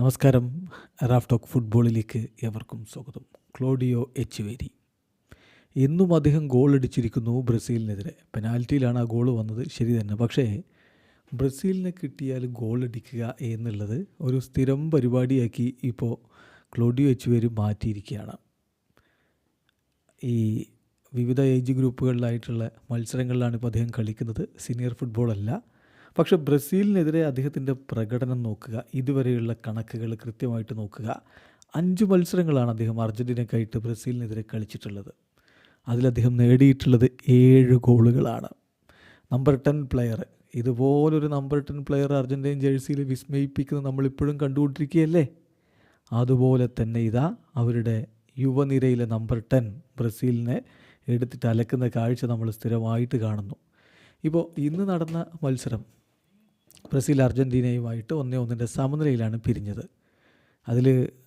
നമസ്കാരം. Raf talk ഫുട്ബോളിലേക്ക് ഏവർക്കും സ്വാഗതം. ക്ലോഡിയോ എച്ച് എച്ചുവേരി. എന്നും അദ്ദേഹം ഗോൾ അടിച്ചിരിക്കുന്നു ബ്രസീലിനെതിരെ. പെനാൽറ്റിയിലാണ് ആ ഗോൾ വന്നത്. ശരി തന്നെ. പക്ഷേ ബ്രസീലിനെ കിട്ടിയാൽ ഗോൾ അടിക്കുക എന്നുള്ളത് ഒരു സ്ഥിരം പരിപാടിയാക്കി ഇപ്പോൾ ക്ലോഡിയോ എച്ച് എച്ചുവേരി മാറ്റിയിരിക്കുകയാണ്. ഈ വിവിധ ഏജ് ഗ്രൂപ്പുകളിലായിട്ടുള്ള മത്സരങ്ങളിലാണ് ഇപ്പോൾ അദ്ദേഹം കളിക്കുന്നത്. സീനിയർ ഫുട്ബോളല്ല പക്ഷേ ബ്രസീലിനെതിരെ അദ്ദേഹത്തിന്റെ പ്രകടനം നോക്കുക ഇതുവരെയുള്ള കണക്കുകൾ കൃത്യമായിട്ട് നോക്കുക അഞ്ച് മത്സരങ്ങളാണ് അദ്ദേഹം അർജന്റീനക്കായിട്ട് ബ്രസീലിനെതിരെ കളിച്ചിട്ടുള്ളത്. അതിൽ അദ്ദേഹം നേടിയിട്ടുള്ളത് ഏഴ് ഗോളുകളാണ്. നമ്പർ ടെൻ പ്ലെയർ ഇതുപോലൊരു നമ്പർ ടെൻ പ്ലെയർ അർജന്റീൻ ജേഴ്സിയിൽ വിസ്മയിപ്പിക്കുന്നത് നമ്മളിപ്പോഴും കണ്ടുകൊണ്ടിരിക്കുകയല്ലേ? അതുപോലെ തന്നെ ഇതാ അവരുടെ യുവനിരയിലെ നമ്പർ ടെൻ ബ്രസീലിനെ എടുത്തിട്ട് അലക്കുന്ന കാഴ്ച നമ്മൾ സ്ഥിരമായിട്ട് കാണുന്നു. ഇപ്പോൾ ഇന്ന് നടന്ന മത്സരം ബ്രസീൽ അർജന്റീനയുമായിട്ട് ഒന്നേ ഒന്നിന്റെ സമനിലയിലാണ് പിരിഞ്ഞത്. അതിൽ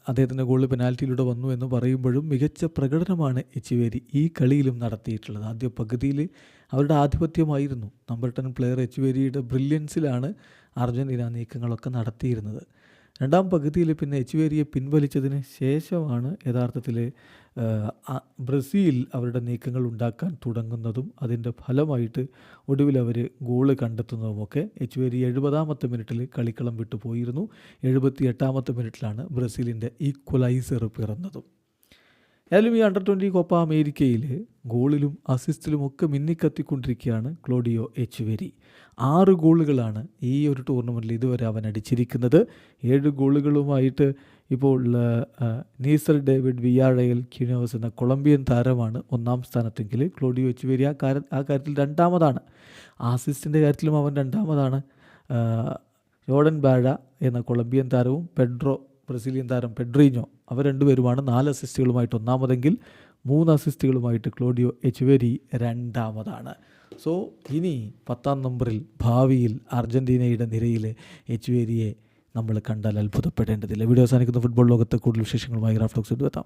അദ്ദേഹത്തിന്റെ ഗോൾ പെനാൽറ്റിയിലൂടെ വന്നു എന്ന് പറയുമ്പോഴും മികച്ച പ്രകടനമാണ് എച്ചുവേരി ഈ കളിയിലും നടത്തിയിട്ടുള്ളത്. ആദ്യ പകുതിയിൽ അവരുടെ ആധിപത്യമായിരുന്നു. നമ്പർ ടെൻ പ്ലെയർ എച്ചുവേരിയുടെ ബ്രില്യൻസിലാണ് അർജന്റീന നീക്കങ്ങളൊക്കെ നടത്തിയിരുന്നത്. രണ്ടാം പകുതിയിൽ പിന്നെ എച്ചുവേരിയെ പിൻവലിച്ചതിന് ശേഷമാണ് യഥാർത്ഥത്തിൽ ബ്രസീൽ അവരുടെ നീക്കങ്ങൾ ഉണ്ടാക്കാൻ തുടങ്ങുന്നതും അതിന്റെ ഫലമായിട്ട് ഒടുവിൽ അവർ ഗോൾ കണ്ടെത്തുന്നതുമൊക്കെ എച്ചുവേരി എഴുപതാമത്തെ മിനിറ്റിൽ കളിക്കളം വിട്ടുപോയിരുന്നു. എഴുപത്തി എട്ടാമത്തെ മിനിറ്റിലാണ് ബ്രസീലിന്റെ ഈക്വലൈസർ പിറന്നതും. ഏതായാലും ഈ അണ്ടർ ട്വന്റി കോപ്പ അമേരിക്കയിൽ ഗോളിലും അസിസ്റ്റിലും ഒക്കെ മിന്നിക്കത്തിക്കൊണ്ടിരിക്കുകയാണ് ക്ലോഡിയോ എച്ചുവേരി. ആറ് ഗോളുകളാണ് ഈ ഒരു ടൂർണമെന്റിൽ ഇതുവരെ അവൻ അടിച്ചിരിക്കുന്നത്. ഏഴ് ഗോളുകളുമായിട്ട് ഇപ്പോൾ നീസർ ഡേവിഡ് വിയാഴയിൽ ക്യൂനോസ് എന്ന കൊളംബിയൻ താരമാണ് ഒന്നാം സ്ഥാനത്തെങ്കിൽ ക്ലോഡിയോ എച്ചുവേരി ആ കാര്യ ആ കാര്യത്തിൽ രണ്ടാമതാണ്. ആസിസ്റ്റിന്റെ കാര്യത്തിലും അവൻ രണ്ടാമതാണ്. ജോർഡൻ ബാഴ എന്ന കൊളംബിയൻ താരവും പെഡ്രോ ബ്രസീലിയൻ താരം പെഡ്രീഞ്ഞോ അവർ രണ്ടുപേരുമാണ് നാല് അസിസ്റ്റുകളുമായിട്ട് ഒന്നാമതെങ്കിൽ മൂന്ന് അസിസ്റ്റുകളുമായിട്ട് ക്ലോഡിയോ എച്ചുവേരി രണ്ടാമതാണ്. സോ ഇനി പത്താം നമ്പറിൽ ഭാവിയിൽ അർജന്റീനയുടെ നിരയിൽ എച്ച്വേരിയെ നമ്മൾ കണ്ടാൽ അത്ഭുതപ്പെടേണ്ടതില്ല. വീഡിയോ അവസാനിക്കുന്ന. ഫുട്ബോൾ ലോകത്തെ കൂടുതൽ വിശേഷങ്ങളുമായി റാഫ്ലോക്സ് എത്താം.